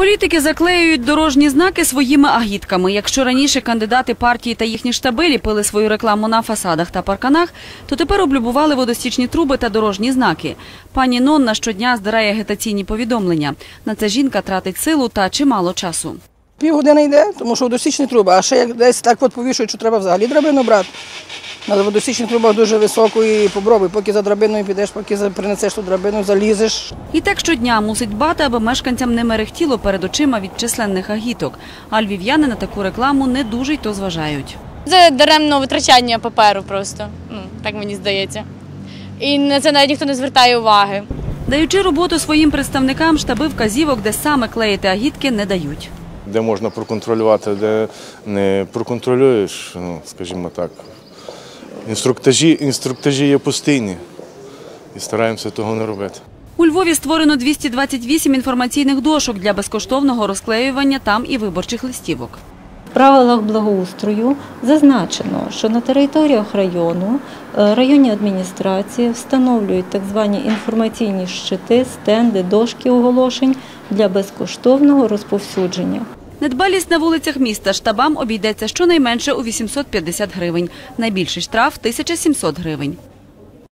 Політики заклеюють дорожні знаки своїми агітками. Якщо раніше кандидати партії та їхні штаби ліпили свою рекламу на фасадах та парканах, то тепер облюбували водостічні труби та дорожні знаки. Пані Нонна щодня здирає агітаційні повідомлення. На це жінка тратить силу та чимало часу. Півгодини йде, тому що водосічні труби, а ще як десь так от повішують, що треба взагалі драбину брати. На водосічних трубах дуже високо і попробуй, поки за драбиною підеш, поки принесеш ту драбину, залізеш. І так щодня мусить дбати, аби мешканцям не мерехтіло перед очима від численних агіток. А львів'яни на таку рекламу не дуже й то зважають. Це даремно витрачання паперу просто. Ну, так мені здається. І на це навіть ніхто не звертає уваги. Даючи роботу своїм представникам, штаби вказівок, де саме клеїти агітки, не дають. де можна проконтролювати, де не проконтролюєш, ну, скажімо так. Інструктажі, інструктажі є постійні і стараємося того не робити. У Львові створено 228 інформаційних дошок для безкоштовного розклеювання там і виборчих листівок. В правилах благоустрою зазначено, що на територіях району е, районні адміністрації встановлюють так звані інформаційні щити, стенди, дошки оголошень для безкоштовного розповсюдження. Недбалість на вулицях міста штабам обійдеться щонайменше у 850 гривень. Найбільший штраф – 1700 гривень.